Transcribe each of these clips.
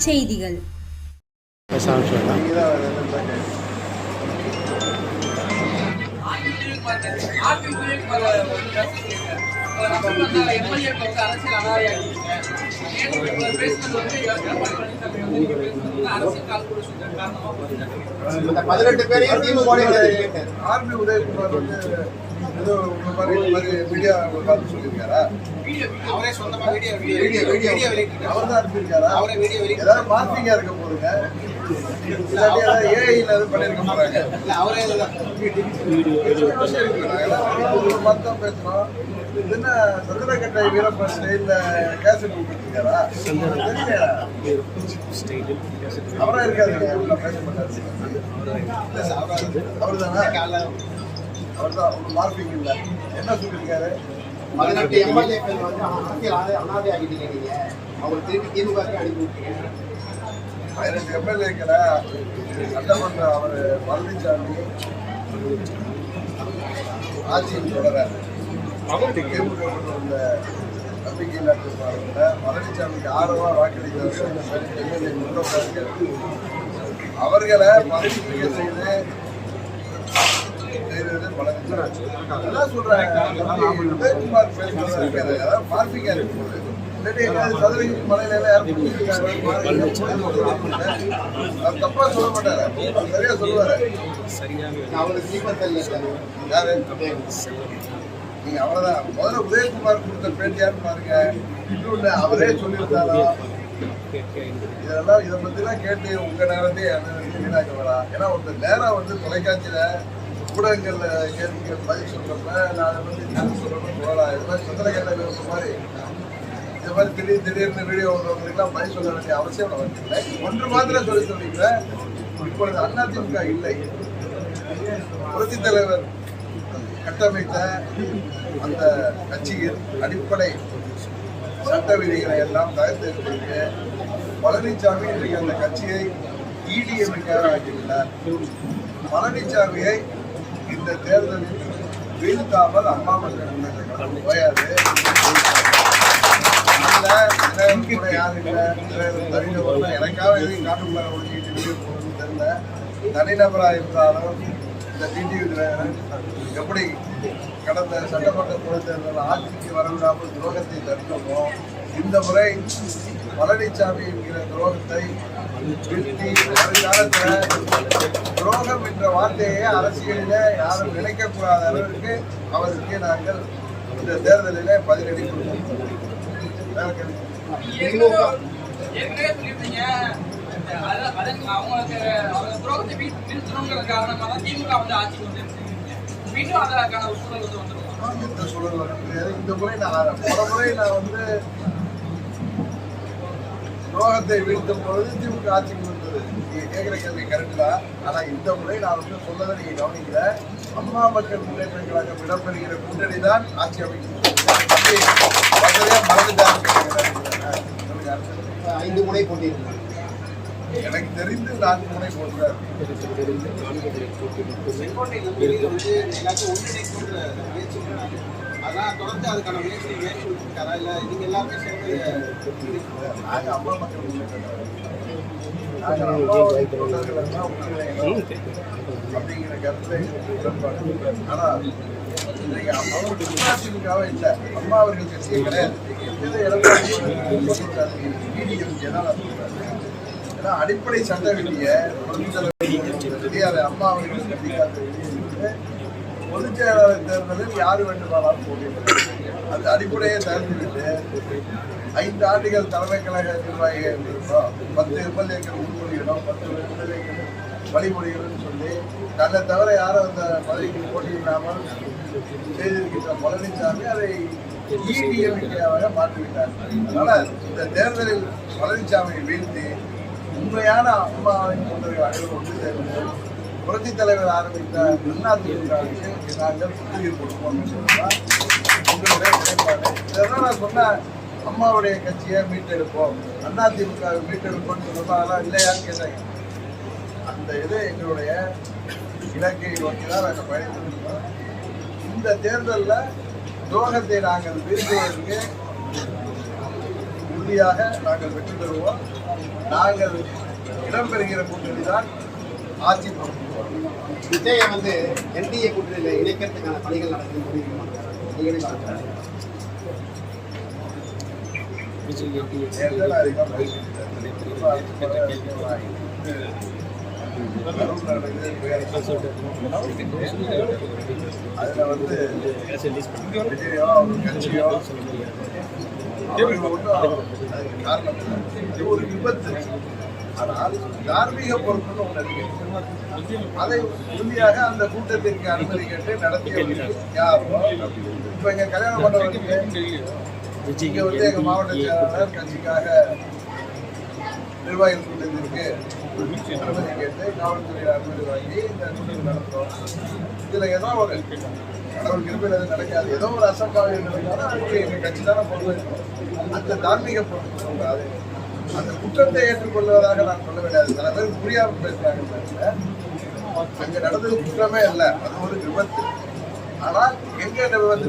செய்திகள். இந்த பதினெட்டு பேரையும் திமுக ஆர்மி உதயகுமார் வந்து ஏதோ உங்க மாதிரி இந்த மாதிரி மீடியா பார்த்து சொல்லியிருக்காரா? அவரே சொந்தமா வீடியோ வீடியோ வீடியோ வீடியோ அவர் தான் அனுப்பியிருக்காரா? அவரே வீடியோ வெளியிட்டு ஏதாவது இருக்க போதுங்க இல்லாட்டி ஏதாவது ஏஐல எதுவும் பண்ணியிருக்க இல்ல அவரே ஒரு மத்தம் பேசுறோம். இது என்ன சந்திரகட்டை வீரப்பன் ஸ்டைல்ல கேசட் கொடுத்துருக்காரா அவரா இருக்காதுங்க உள்ள பேச மாட்டாரு. அவர் தானே அவர் தான் மார்க்கிங் இல்ல என்ன சொல்லியிருக்காரு? பதினெட்டு எம்எல்ஏக்கள் வந்து அரசியல் அனா- அனாதை ஆகிட்டீங்க நீங்க. அவங்க திருப்பி திமுக அனுப்பி விட்டீங்க பதினெட்டு எம்எல்ஏக்களை சட்டமன்ற அவர் பழனிசாமி ஆட்சியில் தொடர திமுக கொண்டு வந்த நம்பிக்கையில்லா தீர்மானத்தில் பழனிசாமிக்கு ஆர்வமாக பதினெட்டு எம்எல்ஏ முன்னோட்டார்கள் அவர்களை. பதவி செய்து செய்தது பழனிசாமி அதான் சொல்றேன் உதயகுமார் பேசுறது அதாவது பார்ப்பிங்கா இருக்கு இல்லாட்டி எங்கேயாவது சதுரகிரி மலையில எல்லாம் யாரும் பிடிச்சிருக்காரு, அவர் தப்பா சொல்ல மாட்டாரு. சரியா சொல்லுவாரு. அவங்களுக்கு சீக்கிரம் தெரியல யாரு? நீங்க அவ்வளவுதான். முதல்ல உதயகுமார் கொடுத்த பேட்டியார் பாருங்க. இன்னொன்னு அவரே சொல்லியிருந்தாலும் இதெல்லாம் இதை எல்லாம் கேட்டு உங்க நேரத்தையே வீணாக்க வேணாம் ஏன்னா ஒருத்தர் நேரம் வந்து தொலைக்காட்சியில ஊடகங்களில் கேள்விக்கு பதில் சொல்கிறப்ப நான் அதை பத்தி நான் சொல்றப்ப போகலாம் இது மாதிரி சந்திரகேட்ட விவசாய மாதிரி. இது மாதிரி திடீர் திடீர்னு வீடியோ வந்தவங்களுக்குலாம் பதில் சொல்ல வேண்டிய அவசியம் நமக்கு இல்லை. ஒன்று மாத்திரம் சொல்லி சொல்லிக்கிறேன். இப்பொழுது அதிமுக இல்லை. புரட்சி தலைவர் கட்டமைத்த அந்த கட்சியின் அடிப்படை சட்ட விதிகளை எல்லாம் தகர்த்தெடுத்திருக்கு பழனிசாமி இன்றைக்கு அந்த கட்சியை இடிஎம்காக ஆக்கிவிட்டார். பழனிசாமியை இந்த தேர்தலில் வீழ்த்தாமல் அம்மா மக்கள் முன்னேற்ற கழகம் ஓயாது. இல்ல, விநாயகர் கூட யாரும் இல்ல, விநாயகர் தனிநபர்னா எனக்காக எதையும் காட்டுக்குள்ளார ஒழிச்சுக்கிட்டு வெளியே போகணும்னு தெரியல. தனிநபரா இருந்தாலும் இந்த டிடிவி எப்படி கடந்த சட்டமன்ற பொதுத் தேர்தல் ஆட்சிக்கு வரவிடாமல் துரோகத்தை தடுக்கணுமோ இந்த முறை பழனிசாமி என்கிற துரோகத்தை வீழ்த்தி வருங்காலத்தில் துரோகம் என்ற வார்த்தையை அரசியலில யாரும் நினைக்கக்கூடாத அளவிற்கு அவருக்கு நாங்கள் இந்த தேர்தலிலே பதிலடி வந்துருக்கும் எந்த சூழல் இந்த முறை நான் போன முறை நான் வந்து துரோகத்தை வீழ்த்தும் பொழுது திமுக ஆட்சிக்கு வந்தது நீங்க கேட்கிற கேள்வி கரெக்ட் தான். ஆனா இந்த முறை நான் வந்து சொல்லதை நீங்க கவனிக்கல. அம்மா மக்கள் முன்னேற்ற கழகம் இடம்பெறுகிற கூட்டணி தான் ஆட்சி மறந்துட்டாங்க. ஐந்து முனை போட்டியிருந்தாங்க எனக்கு தெரிந்து நான்கு முனை போட்டுறாரு செங்கோட்டை நம்பிக்கையில் வந்து எல்லாத்தையும் ஒன்றிணைக்கின்ற முயற்சி பண்ணாங்க அதான் தொடர்ந்து அதுக்கான முயற்சி மேற்கொண்டிருக்காரா இல்லை நீங்க எல்லாருமே சேர்ந்து நாங்க அம்மா மக்கள் முன்னேற்ற அப்படிங்கிற கருத்துல உடன்பாடு ஆனா இன்னைக்கு இல்லை அம்மா அவர்கள் கட்சியே கிடையாது இது எடப்பாடி ஏன்னா அடிப்படை சட்ட விதியை பெரியார் அம்மா அவர்கள் கண்டிக்காத பொதுச் செயலாளர் தேர்தலில் யார் வேண்டுமானாலும் போட்டியிடலாம். அந்த அடிப்படையை தகுந்துவிட்டு ஐந்து ஆண்டுகள் தலைமை கழக நிர்வாகிகள் இருந்தோம் பத்து எம்எல்ஏக்கள் முன்மொழியிடும் பத்து எம்எல்ஏக்கள் வழிமொழிகள்னு சொல்லி. தன்னை தவிர யாரும் அந்த பதவிக்கு போட்டியிடாமல் செய்திருக்கின்ற பழனிசாமி அதை இடிஎம்கேவாக மாற்றிவிட்டார். அதனால் இந்த தேர்தலில் பழனிசாமியை வீழ்த்தி உண்மையான அம்மாவின் தொண்டர்கள் அனைவரும் ஒன்று சேர்ந்து புரட்சித் தலைவர் ஆரம்பித்த அதிமுகவுக்கு நாங்கள் புத்துயிர் கொடுப்போம் என்பதுதான் உங்களுடைய நிலைப்பாடு. இதெல்லாம் நான் சொன்னேன் அம்மாவுடைய கட்சியை மீட்டெடுப்போம். அதிமுக மீட்டெடுப்போம்னு சொன்னோம் அதெல்லாம் இல்லையான்னு கேட்டாங்க. அந்த இது எங்களுடைய இலக்கை நோக்கி தான் நாங்கள் பயணித்திருக்கிறோம் இந்த தேர்தலில் துரோகத்தை நாங்கள் வீழ்த்துவதற்கு உறுதியாக நாங்கள் வெற்றி பெறுவோம். நாங்கள் இடம்பெறுகிற கூட்டணி தான் ஆட்சி பொறுப்பு விஜயை வந்து என்டிஏ கூட்டணியில் இணைக்கிறதுக்கான பணிகள் நடக்குது முடியுமா நீங்களே பார்க்குறாங்க வந்து விஜயோ கட்சியோ அதுக்கு காரணம் இது ஒரு விபத்து ஆனால் தார்மீக பொறுப்புன்னு ஒன்று இருக்கு அதை உறுதியாக அந்த கூட்டத்திற்கு அனுமதி கேட்டு நடத்தியவர்கள் யாரோ இப்ப இங்க கல்யாண மண்டபத்துக்கு இங்க வந்து எங்கள் மாவட்ட செயலாளர் கட்சிக்காக நிர்வாகிகள் கூட்டத்திற்கு அனுமதி கேட்டு காவல்துறை அனுமதி வாங்கி இந்த கூட்டம் நடத்துறோம். இதில் ஏதோ ஒரு கடவுள் கிருப்பையில் எதுவும் நடக்காது. ஏதோ ஒரு அசம்பாவியம் நடந்தாலும் அதுக்கு எங்கள் கட்சி தானே பொறுப்பேற்கும் அந்த தார்மீக பொறுப்பு சொல்றாரு அந்த குற்றத்தை ஏற்றுக்கொள்வதாக நான் சொல்ல வேண்டியது சில பேர் புரியாம பேசுறாங்க பாருங்க. அங்க நடந்தது குற்றமே இல்லை. அது ஒரு விபத்து. ஆனால் எங்கே இந்த விபத்து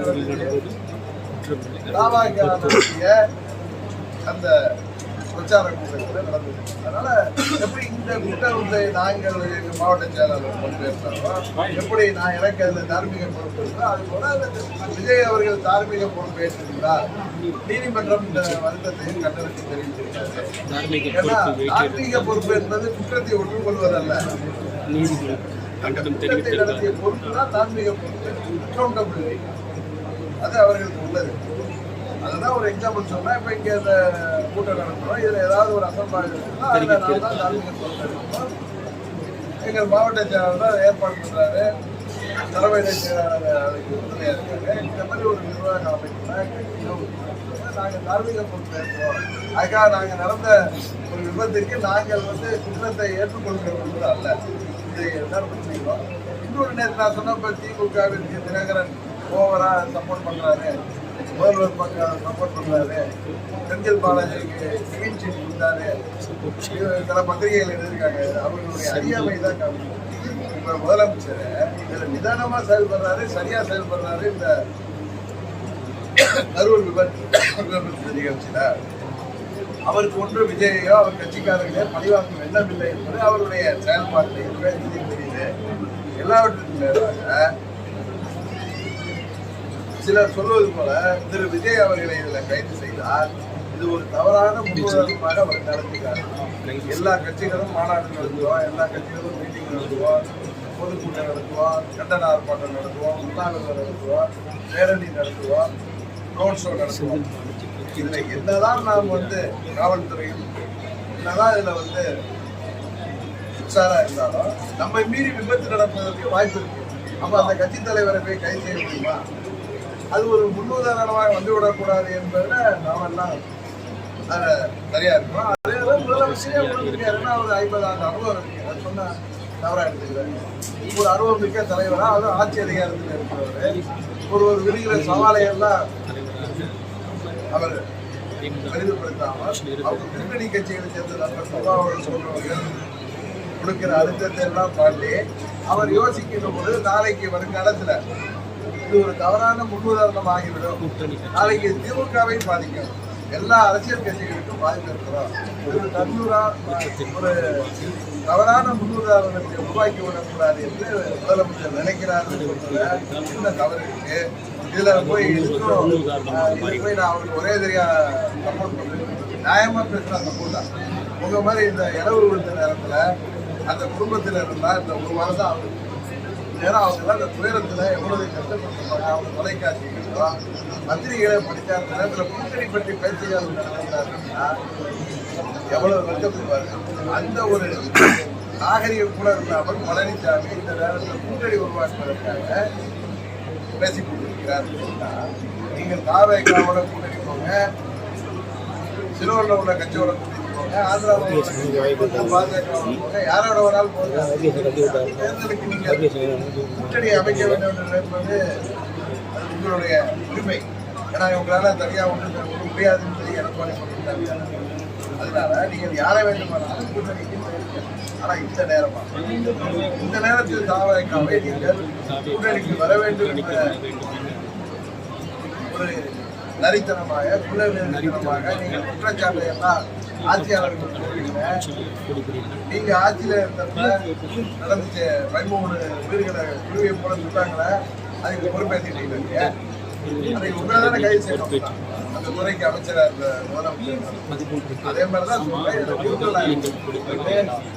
அந்த பிரச்சார கூட்டத்தில் நடந்தது அதனால எப்படி இந்த குற்றத்தை நாங்கள் எங்கள் மாவட்ட செயலாளர் எப்படி நான் எனக்கு அந்த தார்மீக பொறுப்பு இருக்கோ அது போல விஜய் அவர்கள் தார்மீக பொறுப்பு ஏற்றிருந்தார் நீதிமன்றம் இந்த வருத்தத்தையும் கண்டனத்தை தெரிவித்திருக்கிறது. ஏன்னா தார்மீக பொறுப்பு என்பது குற்றத்தை ஒற்றுக்கொள்வதல்ல. குற்றத்தை நடத்திய பொறுப்பு தான் தார்மீக பொறுப்பு. அக்கௌண்டபிலிட்டி அது அவர்களுக்கு உள்ளது. அதுதான் ஒரு எக்ஸாம்பிள் சொன்னா இப்ப இங்க இந்த கூட்டம் நடத்துறோம் இதுல ஏதாவது ஒரு அசம்பாவிதம் இருக்குன்னா அதுல நான் தான் தார்மீக எங்கள் மாவட்ட செயலாளர் தான் ஏற்பாடு பண்றாரு. தலைமையில செயலாளர் அதுக்கு உறுதுணையா இருக்காங்க இந்த மாதிரி ஒரு நிர்வாக அமைப்புனா நாங்கள் தார்மீக பொறுப்பு ஏற்கிறோம் அதுக்காக நாங்க நடந்த ஒரு விபத்துக்கு நாங்கள் வந்து குற்றத்தை ஏற்றுக்கொள்கிறோம் என்பது அல்ல. இதை எல்லாரும் புரிஞ்சுக்கிறோம் இன்னொரு நேற்று நான் சொன்னப்ப திமுகவிற்கு தினகரன் ஓவரா சப்போர்ட் பண்றாரு. முதல்வர் பக்கம் சப்போர்ட் பண்றாரு. செந்தில் பாலாஜிக்கு கிளீன் சீட் கொடுத்தாரு. சில பத்திரிகைகள் எழுதியிருக்காங்க. அவர்களுடைய அறியாமை தான் காரணம். இப்ப முதலமைச்சர் இதுல நிதானமா செயல்படுறாரு சரியா செயல்படுறாரு இந்த கரூர் விபத்து. நிகழ்ச்சியில அவருக்கு ஒன்று விஜயோ அவர் கட்சிக்காரர்களே பழிவாங்கும் எண்ணம் இல்லை என்பது அவருடைய செயல்பாட்டில் பேசி தெரியுது எல்லாவற்றுக்கும் சிலர் சொல்வது போல திரு விஜய் அவர்களை இதில் கைது செய்தால் இது ஒரு தவறான முன்னுதாரணமாக அவர் நடத்துகிறார் எல்லா கட்சிகளும் மாநாடு நடத்துவோம் எல்லா கட்சிகளும் மீட்டிங் நடத்துவோம் பொதுக்கூட்டம் நடத்துவோம் கண்டன ஆர்ப்பாட்டம் நடத்துவோம் உண்ணாவிரதம் நடத்துவோம் பேரணி நடத்துவோம் ரோட் ஷோ நடத்துவோம் இதில் என்னதான் நாம் வந்து காவல்துறையும் என்னதான் இதில் வந்து உற்சாராக இருந்தாலும் நம்ம மீறி விபத்து நடப்பதற்கு வாய்ப்பு இருக்கு. அப்போ அந்த கட்சி தலைவரை போய் கைது செய்ய முடியுமா? அது ஒரு முன்னுதாரணமாக வந்து விடக்கூடாது நாம் எல்லாம் சரியா இருக்கும். அதே தான் முதலமைச்சரே உணர்ந்திருக்காருன்னா ஒரு ஐம்பது ஆண்டு அனுபவம் இருக்கு. அது சொன்னால் தவறாக எடுத்துக்கிறாரு ஒரு அனுபவம் மிக்க தலைவராக அதுவும் ஆட்சி அதிகாரத்தில் இருக்கிறவர். ஒரு ஒரு விருகிற சவாலை எல்லாம் அவர் பெரிதுபடுத்தாமல் அவங்க கூட்டணி கட்சிகளை சேர்ந்த நண்பர் சபாவோடு சொல்றவர்கள் கொடுக்கிற அழுத்தத்தை எல்லாம் பாட்டி அவர் யோசிக்கின்ற போது நாளைக்கு வருங்காலத்தில் இது ஒரு தவறான முன்னுதாரணம் ஆகிவிடும் நாளைக்கு திமுகவை பாதிக்கும். எல்லா அரசியல் கட்சிகளுக்கும் பாதிப்பு இருக்கிறோம். ஒரு தன்னூரா ஒரு தவறான முன்னுதாரணத்தை உருவாக்கி விடக்கூடாது என்று முதலமைச்சர் நினைக்கிறார் என்ன தவறு இருக்கு? இதுல போய் இதுக்கும் இது போய் நான் அவருக்கு ஒரே தெரியா சப்போர்ட் பண்றேன். நியாயமா பேசுற சப்போர்ட் தான் உங்க மாதிரி இந்த இரவு விழுந்த நேரத்துல அந்த குடும்பத்தில் இருந்தா இந்த ஒரு வாரம் தான் அவருக்கு நேரம் அவங்க அந்த துயரத்தில் எவ்வளவு கஷ்டப்பட்டிருப்பாங்க அவங்க தொலைக்காட்சிகளோ பத்திரிகைகளை படித்த அந்த நேரத்தில் கூட்டணி பற்றி பேச்சுகள் நடந்தாருன்னா எவ்வளவு கஷ்டப்படுவார்கள் அந்த ஒரு நாகரிகம் கூட இல்லாமல் பழனிசாமி இந்த நேரத்தில் கூட்டணி உருவாக்குவதற்காக பேசிக் கொண்டிருக்கிறார் நீங்கள் தாவேக்காவோட கூட்டணி போங்க சிலோரில் உள்ள கட்சியோட கூட்டணி போங்க ஆந்திராவில் உள்ள கட்சியோட போங்க, பாஜகவோட போங்க யாரோட வேணாலும் தேர்தலுக்கு நீங்கள் கூட்டணி அமைக்க வேண்டும் என்று நினைப்பது உங்களுடைய உரிமை ஏன்னா உங்களால தனியாக ஒன்று முடியாதுன்னு சொல்லி எடப்பாடி சொல்லிட்டாங்க அதனால நீங்கள் யாரை வேண்டுமானாலும் கூட்டணிக்கு ஆனால் இந்த நேரமா இந்த நேரத்தில் தாவகாவை நீங்கள் கூட்டணிக்கு வர வேண்டும் என்ற ஒரு நரித்தனமாக குலநரித்தனமாக நீங்க குற்றச்சாட்டை எல்லாம் ஆட்சியாளர்கள் சொல்றீங்க நீங்க ஆட்சியில இருந்தப்ப நடந்துச்சு பதிமூணு வீடுகளை குருவியை போல சுட்டாங்களே அதுக்கு பொறுப்பேற்றிட்டீங்க நீங்க அதை உங்களை தானே கைது செய்யணும். அந்த துறைக்கு அமைச்சரா இருந்த முதலமைச்சர். அதே மாதிரி தான் சொல்றேன் இதை கொடுக்கல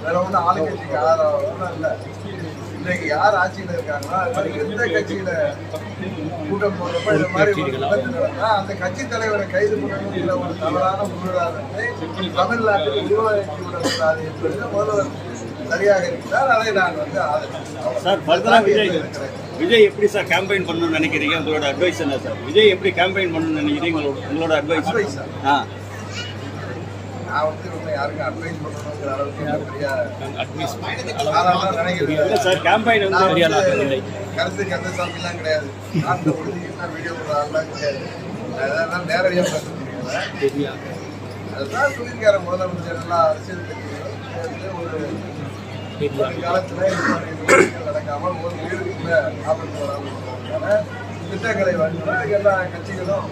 வேற ஒன்றும் ஆளுங்கட்சிக்கு ஆதரவு ஒன்றும் இல்லை. இன்னைக்கு யார் ஆட்சியில இருக்காங்களோ எந்த கட்சியில கூட்டம் போடுறப்ப இந்த மாதிரி ஒரு விபத்து நடந்தா அந்த கட்சி தலைவரை கைது பண்ணணுங்கிற ஒரு தவறான முன்னுதாரணத்தை தமிழ்நாட்டில் உருவாக்கி விடக்கூடாது என்பது முதல்வர் சரியாக இருக்கிறார் அதை நான் வந்து ஆதரிக்கிறேன். சார் ஃபர்தரா விஜய். விஜய் எப்படி சார் கேம்பெயின் பண்ணணும்னு நினைக்கிறீங்க? உங்களோட அட்வைஸ் என்ன சார்? விஜய் எப்படி கேம்பெயின் பண்ணணும்னு நினைக்கிறீங்க? உங்களோட உங்களோட அட்வைஸ் Advice ஆ? நான் வந்து இவங்க யாருக்கும் அட்வைஸ் பண்ணணுங்கிற அளவுக்கு பெரிய நினைக்கிறேன் சார் கேம்பெயின் வந்து நான் கருத்து கந்த சாமிலாம் கிடையாது நாட்டில் ஒழுங்கினா வீடியோ போடுற ஆள்லாம் கிடையாது. அதெல்லாம் நேரடியாக பேச தெரியல அதுதான் சொல்லியிருக்காரு முதலமைச்சர் எல்லாம் அரசியல் கட்சிகளும். சேர்ந்து ஒரு காலத்தில் நடக்காமல் ஒரு வீடுக்கு கூட ஆபத்து வராமல் திட்டங்களை வந்து எல்லா கட்சிகளும்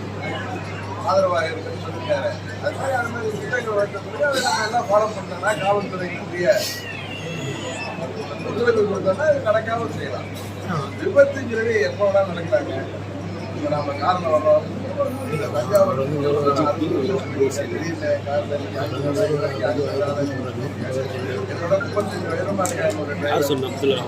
ஆதரவாக இருக்குன்னு சொல்லியிருக்காரு அது மாதிரி அந்த மாதிரி திட்டங்கள் வைக்கிறதுக்கு அதை நம்ம எல்லாம் ஃபாலோ பண்ணோம்னா காவல்துறையினுடைய ஒத்துழைப்பு கொடுத்தோம்னா இது நடக்காமல் செய்யலாம் விபத்துங்கிறது எப்போ வேணாலும் நடக்கலாங்க இப்போ நம்ம காரில் வர்றோம் இந்த தஞ்சாவூர் யாரும் என்னோட முப்பத்தஞ்சு வயதுமா இருக்காங்க